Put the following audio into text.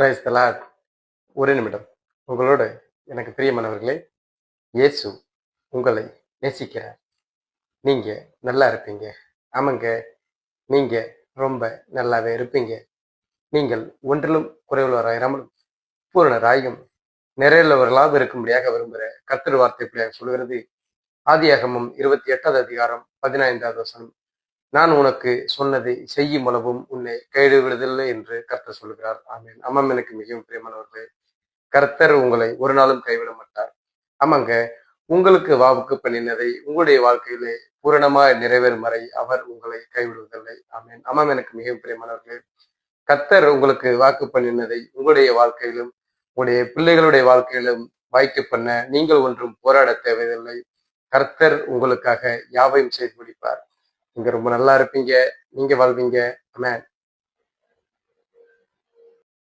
Price ஒரே ஒரு நிமிடம். உங்களோடு எனக்கு பிரியமானவர்களே இயேசு உங்களை நேசிக்கிறார். நீங்கள் நல்லா இருப்பீங்க. ஆமாங்க. நீங்கள் ரொம்ப நல்லாவே இருப்பீங்க. நீங்கள் ஒன்றிலும் குறைவுள்ளவராயிராமல் பூரணராயும் நிறையுள்ளவர்களாக இருக்கும்படியாக விரும்புகிற கர்த்தர் வார்த்தை இப்படியாக சொல்கிறது ஆதியாகமும் இருபத்தி எட்டாவது அதிகாரம் பதினைந்தாவது வசனம். நான் உனக்கு சொன்னதை செய்யும் அளவும் உன்னை கைவிடுவதில்லை என்று கர்த்தர் சொல்கிறார். ஆமேன். அம்மம் எனக்கு மிகவும் பிரியமானவர்களே கர்த்தர் உங்களை ஒரு நாளும் கைவிட மாட்டார். ஆமாங்க உங்களுக்கு வாவுக்கு பண்ணினதை உங்களுடைய வாழ்க்கையிலே பூரணமாய் நிறைவேறும் வரை அவர் உங்களை கைவிடுவதில்லை. ஆமேன். அம்மம் எனக்கு மிகவும் பிரியமானவர்களே கர்த்தர் உங்களுக்கு வாக்கு பண்ணினதை உங்களுடைய வாழ்க்கையிலும் உங்களுடைய பிள்ளைகளுடைய வாழ்க்கையிலும் வாய்க்கு பண்ண நீங்கள் ஒன்றும் போராட தேவையில்லை. கர்த்தர் உங்களுக்காக யாவையும் செய்து முடிப்பார். நீங்க ரொம்ப நல்லா இருப்பீங்க. நீங்க வாழ்வீங்க. ஆமென்